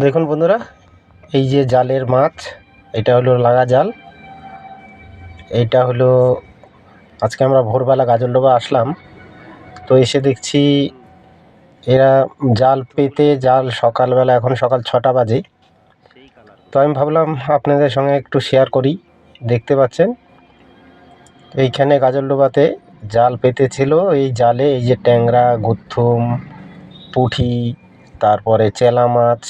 দেখুন বন্ধুরা, এই যে জালের মাছ, এটা হলো লাগা জাল। এইটা হলো, আজকে আমরা ভোরবেলা গাজলডোবা আসলাম। তো এসে দেখছি, এরা জাল পেতে, জাল সকালবেলা, এখন সকাল ছটা বাজে। তো আমি ভাবলাম আপনাদের সঙ্গে একটু শেয়ার করি, দেখতে পাচ্ছেন? এইখানে গাজলডোবাতে জাল পেতেছিল, এই জালে এই যে ট্যাংরা, গুত্থুম পুঁটি তারপরে চেলা মাছ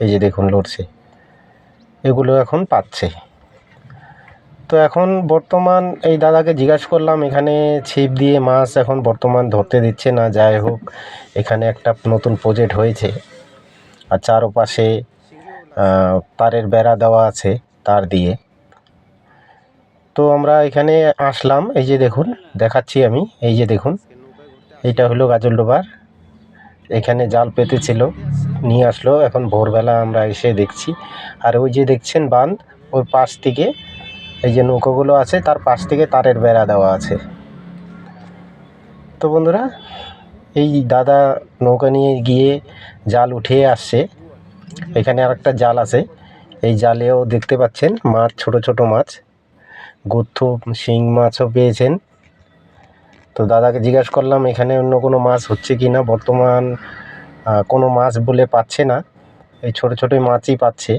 এই যে দেখুন লড়ছে। এগুলো এখন পাচ্ছে। তো এখন বর্তমান এই দাদাকে জিজ্ঞাসা করলাম, এখানে ছিপ দিয়ে মাছ এখন বর্তমান ধরতে দিচ্ছে না, যাই হোক, এখানে একটা নতুন প্রজেক্ট হয়েছে। আর চারপাশে তারের বেড়া দেওয়া আছে, তার দিয়ে। তো আমরা এখানে আসলাম, এই যে দেখুন, দেখাচ্ছি আমি, এই যে দেখুন এইটা হলো গাজলডোবার এখানে জাল পেতেছিল। নিয়ে আসলো। এখন ভোরবেলা আমরা এসে দেখছি। আর ওই যে দেখছেন বাঁধ, ওর পাশ থেকে এই যে নৌকোগুলো আছে, তার পাশ থেকে তারের বেড়া দেওয়া আছে। তো বন্ধুরা, এই দাদা নৌকা নিয়ে গিয়ে জাল উঠিয়ে আসছে। এখানে আর একটা জাল আছে। এই জালেও দেখতে পাচ্ছেন মাছ, ছোট ছোট মাছ। গুত্থু, শিং মাছও পেয়েছেন। তো দাদাকে জিজ্ঞাসা করলাম, এখানে অন্য কোনো মাছ হচ্ছে কি না? বর্তমান কোনো মাছ বলে পাচ্ছে না। এই ছোট ছোট মাছই পাচ্ছে।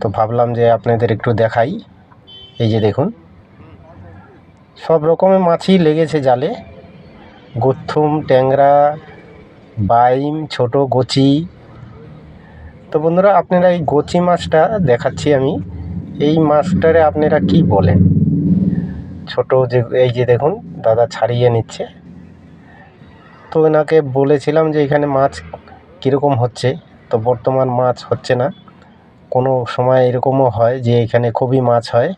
তো ভাবলাম যে আপনাদের একটু দেখাই। এই যে দেখুন, সব রকমের মাছই লেগেছে জালে। গুত্থুম, ট্যাংরা, বাইম, ছোট গোচি। তো বন্ধুরা, আপনারা এই গোচি মাছটা দেখাচ্ছি আমি। এই মাছটারে আপনারা কি বলেন? ছোট যে, এই যে দেখুন, দাদা ছাড়িয়ে নিচ্ছে। তো এনাকে বলেছিলাম যে এখানে মাছ কীরকম হচ্ছে, তো বর্তমান মাছ হচ্ছে না। কোনো সময় এরকমও হয় যে এখানে খুবই মাছ হয়।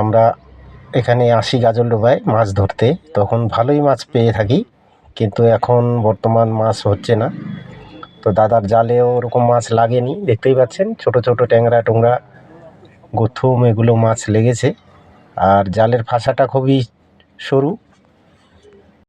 আমরা এখানে আসি গাজলডোবায় মাছ ধরতে, তখন ভালোই মাছ পেয়ে থাকি, কিন্তু এখন বর্তমান মাছ হচ্ছে না। তো দাদার জালেও ওরকম মাছ লাগেনি, দেখতেই পাচ্ছেন, ছোট ছোট ট্যাংরা টুংরা, গুথুম, এগুলো মাছ লেগেছে। আর জালের ফাঁসাটা খুবই সরু